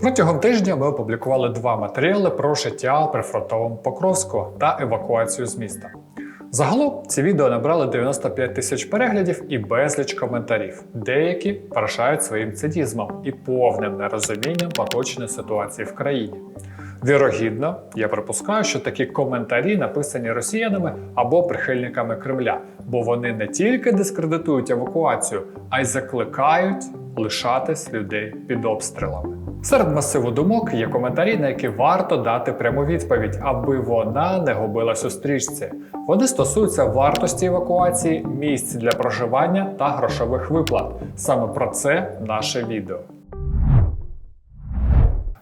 Протягом тижня ми опублікували два матеріали про життя прифронтовому Покровську та евакуацію з міста. Загалом ці відео набрали 95 тисяч переглядів і безліч коментарів. Деякі вражають своїм цинізмом і повним нерозумінням поточної ситуації в країні. Вірогідно, я припускаю, що такі коментарі написані росіянами або прихильниками Кремля, бо вони не тільки дискредитують евакуацію, а й закликають лишатись людей під обстрілами. Серед масиву думок є коментарі, на які варто дати пряму відповідь, аби вона не губилась у стрічці. Вони стосуються вартості евакуації, місць для проживання та грошових виплат. Саме про це наше відео.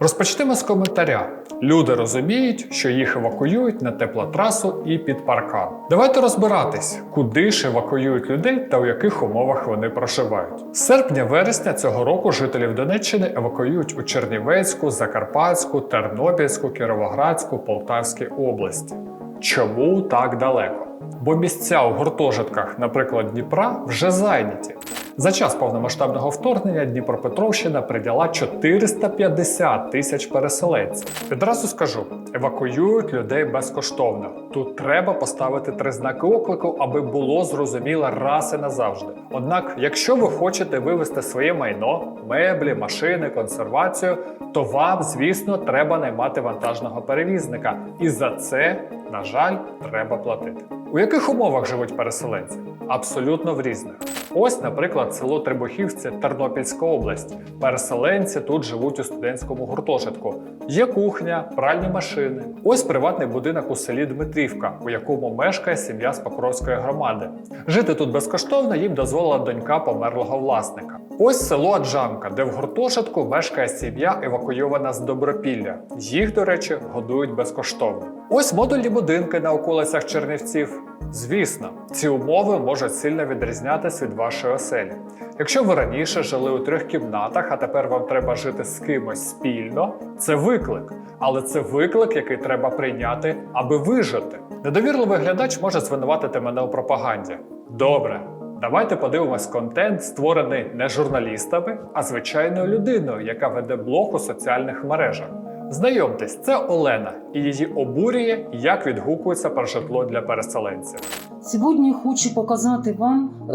Розпочнемо з коментаря. Люди розуміють, що їх евакуюють на теплотрасу і під паркан. Давайте розбиратись, куди ж евакуюють людей та у яких умовах вони проживають. З серпня-вересня цього року жителів Донеччини евакуюють у Чернівецьку, Закарпатську, Тернопільську, Кіровоградську, Полтавській області. Чому так далеко? Бо місця у гуртожитках, наприклад, Дніпра, вже зайняті. За час повномасштабного вторгнення Дніпропетровщина прийняла 450 тисяч переселенців. Відразу скажу: евакуюють людей безкоштовно. Тут треба поставити три знаки оклику, аби було зрозуміло раз і назавжди. Однак, якщо ви хочете вивезти своє майно, меблі, машини, консервацію, то вам, звісно, треба наймати вантажного перевізника, і за це, на жаль, треба платити. У яких умовах живуть переселенці? Абсолютно в різних. Ось, наприклад, село Требухівці, Тернопільська область. Переселенці тут живуть у студентському гуртожитку. Є кухня, пральні машини. Ось приватний будинок у селі Дмитрівка, у якому мешкає сім'я з Покровської громади. Жити тут безкоштовно їм дозволила донька померлого власника. Ось село Аджамка, де в гуртожитку мешкає сім'я евакуйована з Добропілля. Їх, до речі, годують безкоштовно. Ось модульні будинки на околицях Чернівців. Звісно, ці умови можуть сильно відрізнятися від вашої оселі. Якщо ви раніше жили у трьох кімнатах, а тепер вам треба жити з кимось спільно, це виклик. Але це виклик, який треба прийняти, аби вижити. Недовірливий глядач може звинуватити мене у пропаганді. Добре, давайте подивимось контент, створений не журналістами, а звичайною людиною, яка веде блог у соціальних мережах. Знайомтесь, це Олена, і її обурює, як відгукується про житло для переселенців. Сьогодні хочу показати вам, е,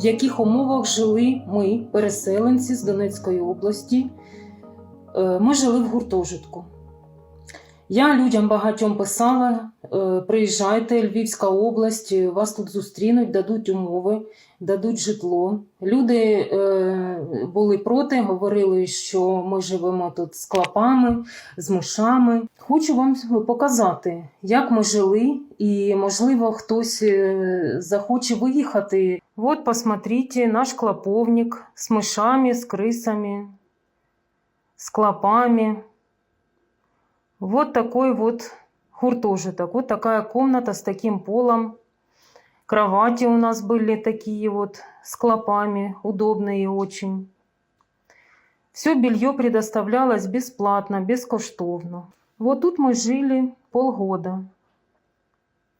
в яких умовах жили ми, переселенці з Донецької області. Е, Ми жили в гуртожитку. Я людям багатьом писала: е, приїжджайте, Львівська область, вас тут зустрінуть, дадуть умови, дадуть житло. Люди е, були проти, говорили, що ми живемо тут з клапами, з мишами. Хочу вам показати, як ми жили, і, можливо, хтось е, захоче виїхати. От, посмотрите, наш клоповник з мишами, з крисами, з клопами. Вот такой вот гуртожиток. Вот такая комната с таким полом. Кровати у нас были такие вот с клопами, удобные очень. Все белье предоставлялось бесплатно, бескоштовно. Вот тут мы жили полгода.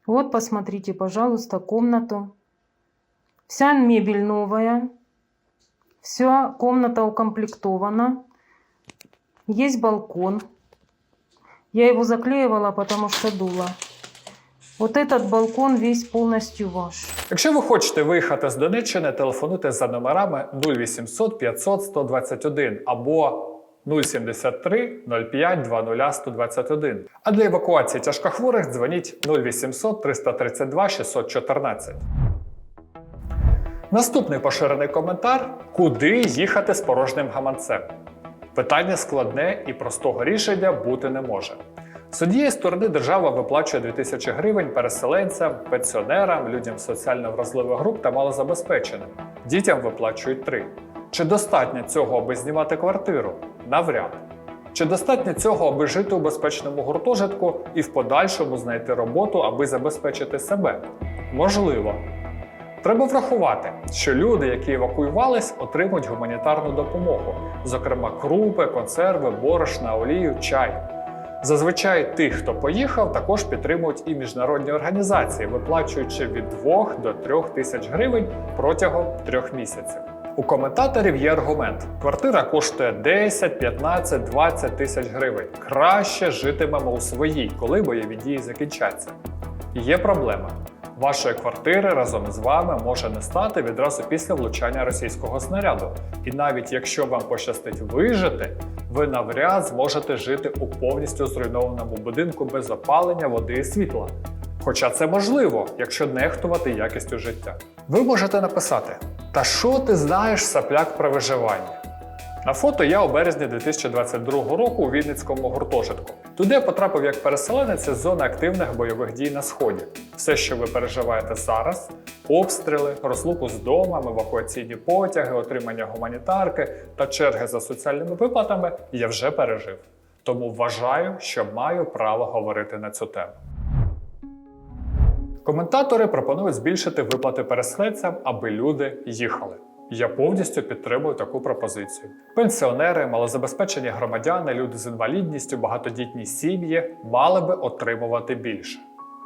Вот посмотрите, пожалуйста, комнату. Вся мебель новая. Вся комната укомплектована. Есть балкон. Я его заклеивала, потому что дуло. Вот этот балкон весь полностью ваш. Якщо ви хочете виїхати з Донеччини, телефонуйте за номерами 0800 500 121 або 073 05 20 121. А для евакуації тяжкохворих дзвоніть 0800 332 614. Наступний поширений коментар: куди їхати з порожнім гаманцем? Питання складне і простого рішення бути не може. З однієї сторони, держава виплачує 2000 гривень переселенцям, пенсіонерам, людям соціально вразливих груп та малозабезпеченим. Дітям виплачують 3. Чи достатньо цього, аби знімати квартиру? Навряд. Чи достатньо цього, аби жити у безпечному гуртожитку і в подальшому знайти роботу, аби забезпечити себе? Можливо. Треба врахувати, що люди, які евакуювались, отримують гуманітарну допомогу, зокрема крупи, консерви, борошна, олію, чай. Зазвичай тих, хто поїхав, також підтримують і міжнародні організації, виплачуючи від 2 до 3 тисяч гривень протягом трьох місяців. У коментаторів є аргумент: квартира коштує 10, 15, 20 тисяч гривень. Краще житимемо у своїй, коли бойові дії закінчаться. Є проблема. Вашої квартири разом з вами може не стати відразу після влучання російського снаряду. І навіть якщо вам пощастить вижити, ви навряд зможете жити у повністю зруйнованому будинку без опалення, води і світла. Хоча це можливо, якщо нехтувати якістю життя. Ви можете написати: Та що ти знаєш сапляк про виживання? На фото я у березні 2022 року у Вінницькому гуртожитку. Туди я потрапив як переселенець із зони активних бойових дій на сході. Все, що ви переживаєте зараз: обстріли, розлуку з домом, евакуаційні потяги, отримання гуманітарки та черги за соціальними виплатами, я вже пережив. Тому вважаю, що маю право говорити на цю тему. Коментатори пропонують збільшити виплати переселенцям, аби люди їхали. Я повністю підтримую таку пропозицію. Пенсіонери, малозабезпечені громадяни, люди з інвалідністю, багатодітні сім'ї мали би отримувати більше.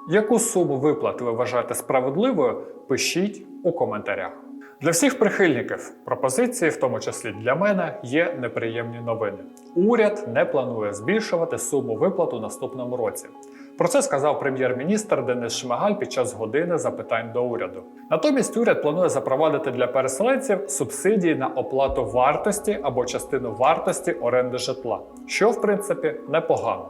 Яку суму виплат ви вважаєте справедливою? Пишіть у коментарях. Для всіх прихильників пропозиції, в тому числі для мене, є неприємні новини. Уряд не планує збільшувати суму виплат у наступному році. Про це сказав прем'єр-міністр Денис Шмигаль під час години запитань до уряду. Натомість уряд планує запровадити для переселенців субсидії на оплату вартості або частину вартості оренди житла, що в принципі непогано.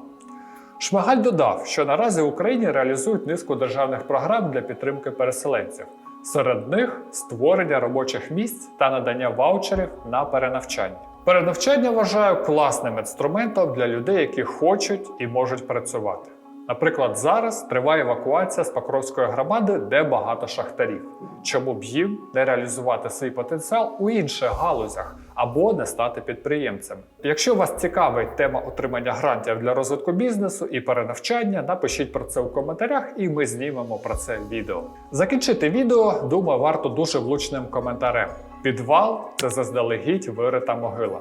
Шмигаль додав, що наразі в Україні реалізують низку державних програм для підтримки переселенців. Серед них створення робочих місць та надання ваучерів на перенавчання. Перенавчання вважаю класним інструментом для людей, які хочуть і можуть працювати. Наприклад, зараз триває евакуація з Покровської громади, де багато шахтарів. Чому б їм не реалізувати свій потенціал у інших галузях або не стати підприємцем? Якщо вас цікавить тема отримання грантів для розвитку бізнесу і перенавчання, напишіть про це у коментарях, і ми знімемо про це відео. Закінчити відео, думаю, варто дуже влучним коментарем. Підвал це заздалегідь вирита могила.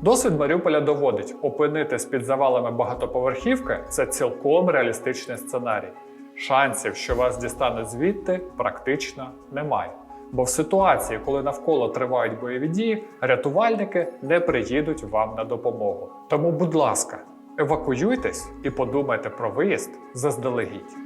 Досвід Маріуполя доводить, опинитись під завалами багатоповерхівки це цілком реалістичний сценарій. Шансів, що вас дістануть звідти, практично немає. Бо в ситуації, коли навколо тривають бойові дії, рятувальники не приїдуть вам на допомогу. Тому, будь ласка, евакуюйтесь і подумайте про виїзд заздалегідь.